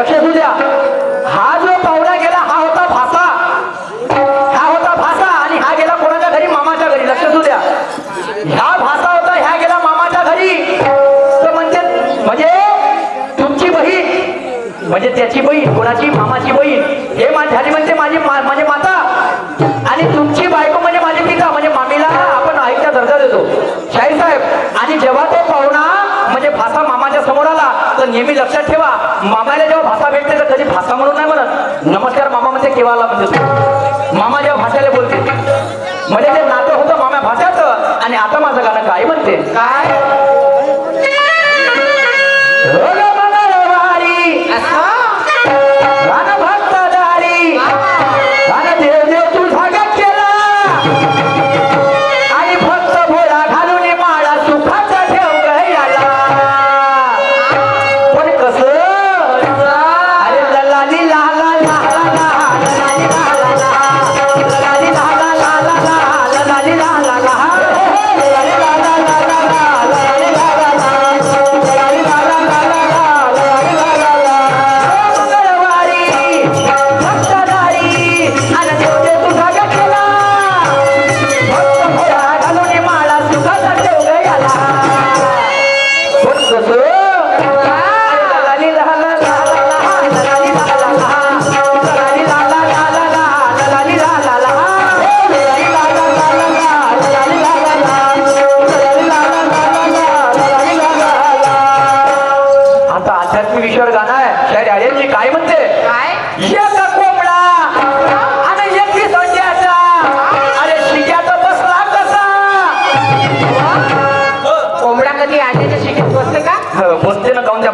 लक्ष असू द्या. हा जो पाहुणा गेला हा होता भासा हा होता भासा आणि हा गेला कोणाच्या घरी? मामाच्या घरी. लक्ष असू द्या. ह्या भासा होता ह्या गेला मामाच्या घरी. तर म्हणजे म्हणजे तुमची बहीण? म्हणजे त्याची बहीण कोणाची? मामाची बहीण. हे मा- झाली म्हणजे माझी मा- म्हणजे माता. आणि तुमची बायको म्हणजे माझी पिता. म्हणजे मामीला आपण आईचा दर्जा देतो. शाही साहेब आणि जेव्हा तर नेहमी लक्षात ठेवा मामाला जेव्हा भाषा भेटते तर कधी भाषा म्हणून नाही म्हणत. नमस्कार मामा म्हणजे केव्हा म्हणजे. मामा जेव्हा भाषेला बोलते म्हणजे ते नातं होतं मामा भाषाचं आणि आता माझं गाणं काय म्हणते. काय?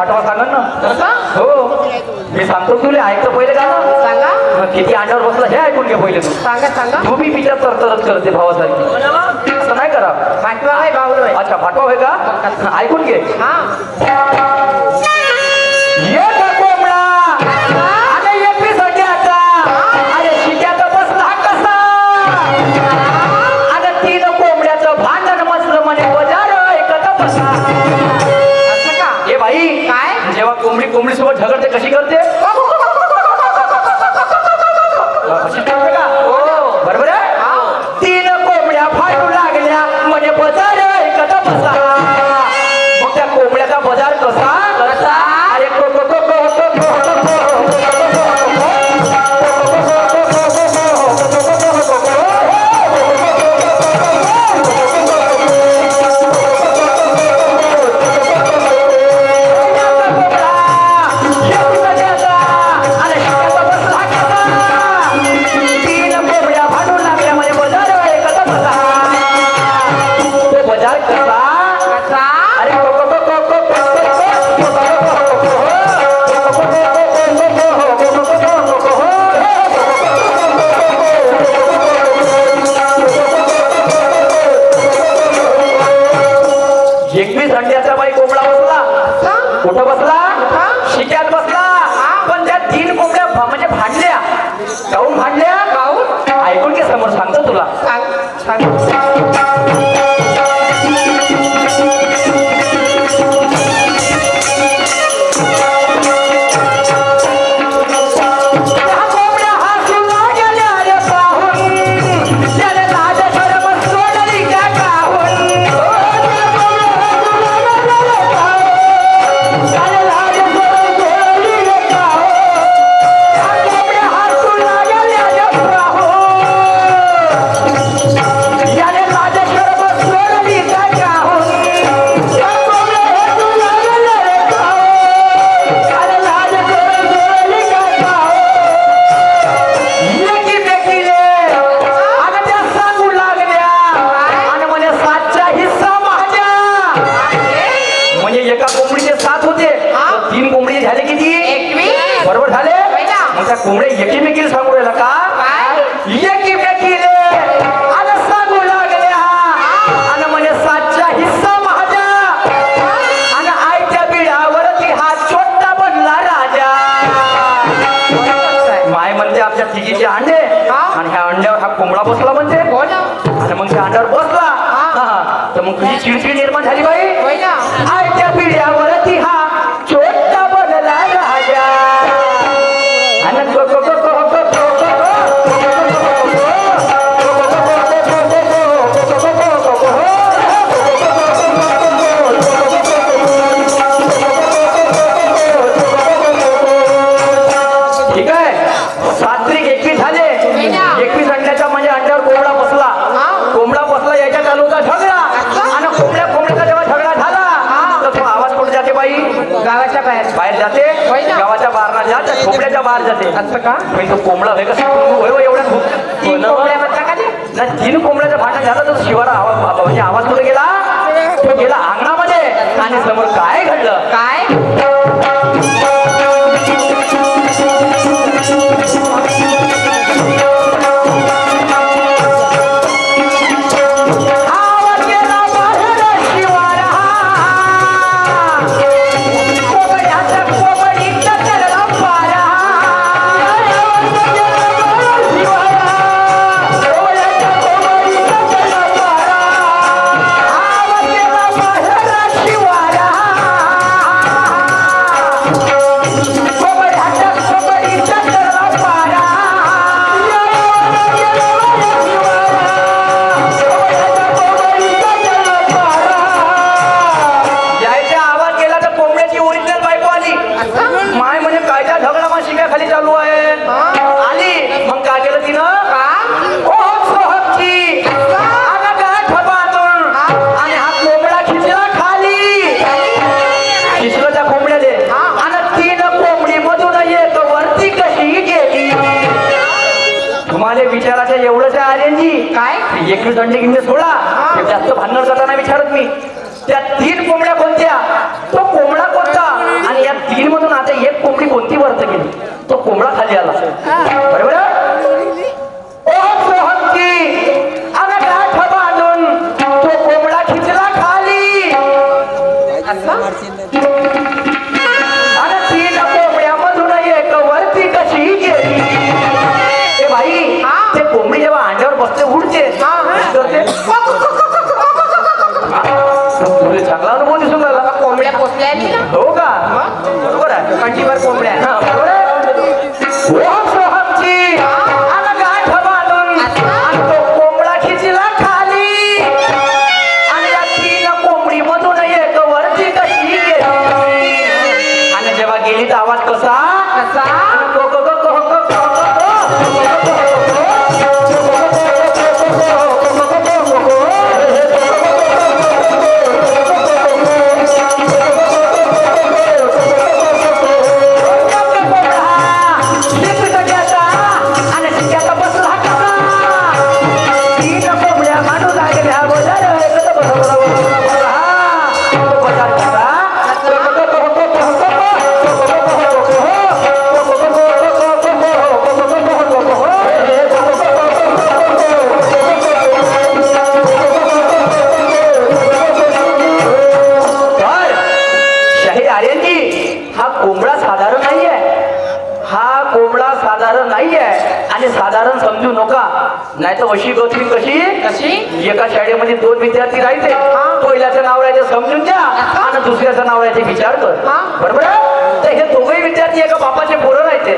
पाठवा सांगा ना. हो. मी सांगतो तुला ऐकतं पहिले गाणं सांगा. किती अंड्यावर बसला हे ऐकून घे पहिले तू. सांगा सांगा. तू बी पिच्या तरतरच करते भावासारखी. असं नाही करा. पाठवा आहे आहे अच्छा पाठवा होय का? ऐकून घे. हा. ¿Puedes explicarte? एकवीस अंड्याचा बाई कोंबडा बसला. कुठं बसला? शिक्यात बसला. पण त्या तीन कोंबड्या म्हणजे भांडल्या काऊन भांडल्या काऊन? ऐकून घे समोर सांगतो तुला. सांग सांग. बरोबर झाले. मग त्या कोंबड्या एकीमेकीला सांगू राहिला का? एकीमेकीले आणि सांगू लागल्या. आणि म्हणे सातचा हिस्सा आणि आईच्या हा छोटा बनला राजा. माय म्हणते तिघीचे अंडे. आणि ह्या अंड्यावर हा कोंबडा बसला म्हणते. हो आणि मग त्या अंड्यावर बसला. हा. तर मग तुझी चिडचिड निर्माण झाली बाई. होय ना. बाहेर जाते. असं का? तो कोंबडा होय कसं? होय होय एवढ्या खूप तीन कोंबड्या म्हणता का ते? ना तीन कोंबड्याचा भांडण झाला तर शिवारा आवाज म्हणजे आवाज कुठे गेला? तो गेला अंगणामध्ये आणि समोर काय घडलं? काय? तुम्हाला विचारायचं एवढंच आहे आर्यनजी? काय? एकवीस दंडे गिंडे सोडा. जास्त भांडण करताना विचारत मी. त्या तीन कोंबड्या कोणत्या? तो कोंबडा कोणता? आणि या तीन मधून आता एक कोंबडी कोणती वर्त गेली? तो कोंबडा खाली आला. बरोबर? कशी? कशी? एका शाळेमध्ये दोन विद्यार्थी राहायचे. पहिल्याचं नाव राहायचं समजून घ्या. आणि दुसऱ्याचं नाव राहायचे विचार कर. हा. बरोबर? तर हे दोघही विद्यार्थी एका बापाचे पोरं राहायचे.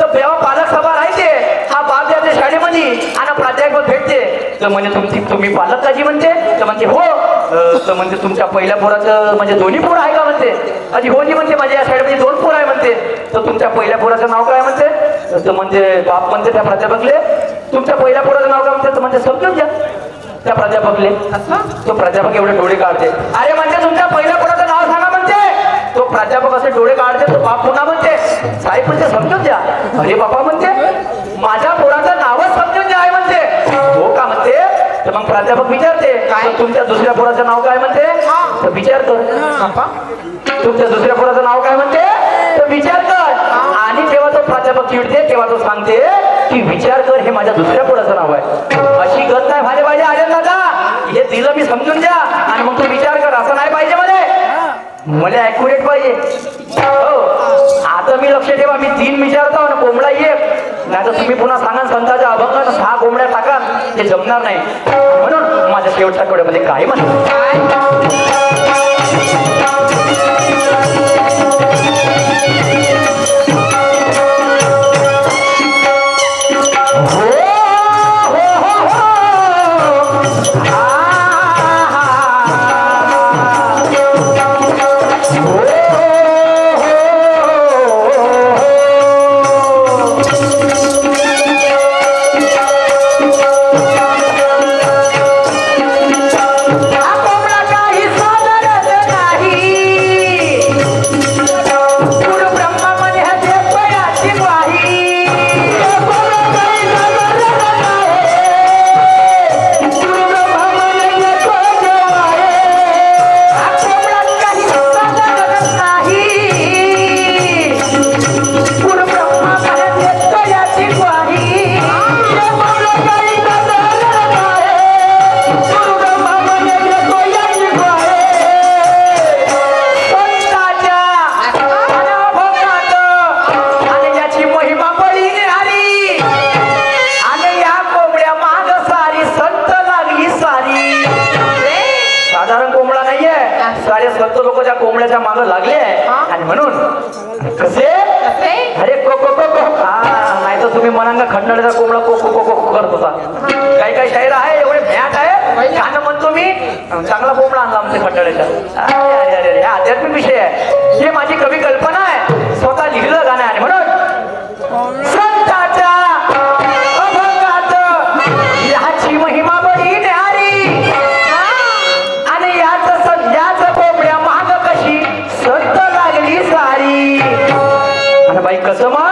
तर तेव्हा पालक सभा राहायचे. हा बाप जाते शाळेमध्ये आणि प्राध्यापक भेटते. तर म्हणजे तुमची तुम्ही पालक काजी म्हणते? तर म्हणते हो. तर म्हणजे तुमच्या पहिल्या पोराचं म्हणजे दोन्ही पोरं आहे का? म्हणते. अजी हो जी म्हणते माझ्या या शाळेमध्ये दोन पोरं आहे म्हणते. तर तुमच्या पहिल्या पोराचं नाव काय? म्हणते. तर म्हणजे बाप म्हणते त्या प्राध्यापकले. तुमच्या पहिल्या पोराचं नाव काय म्हणते तर म्हणजे समजून घ्या त्या प्राध्यापकले. तो प्राध्यापक एवढे डोळे काढते. अरे म्हणजे तुमच्या पहिल्या पोराचं नाव सांगा म्हणते तो प्राध्यापक असे डोळे काढते तो बाप पुन्हा म्हणते साहेब म्हणजे समजून द्या अरे बाबा म्हणते माझ्या पोराचं नावच समजून द्या आहे म्हणते. हो का म्हणते. तर मग प्राध्यापक विचारते काय? तुमच्या दुसऱ्या पोराचं नाव काय? म्हणते. तर विचार कर तुमच्या दुसऱ्या पोराचं नाव काय? म्हणते. तर विचार कर आणि जेव्हा तो प्राध्यापक चिडते तेव्हा तो सांगते की विचार कर हे माझ्या दुसऱ्या पोराचं नाव आहे. अशी गत नाही झाली पाहिजे आले दादा. हे दिलं मी समजून द्या. आणि मग तू विचार कर असं नाही पाहिजे मध्ये मला ऍक्युरेट पाहिजे. हो. आता मी लक्ष ठेवा मी तीन विचारतो आणि कोंबडा ये नाही तर तुम्ही पुन्हा सांगा संतांच्या अभंगानं सहा कोंबड्या टाका. ते जमणार नाही. म्हणून माझ्या शेवटच्या कोड्यामध्ये काय म्हणतो कसे? कसे? अरे को को को को. हा नाही तर तुम्ही म्हणांगा खंडाळीचा कोंबडा को को को को करत होता. काही काही शाहीर आहे एवढे मॅट आहे. गाणं म्हणतो मी चांगला कोंबडा आणला आमच्या खंडाळीचा अरे अरे अरे हे आध्यात्मिक विषय आहे. हे माझे प्रथमा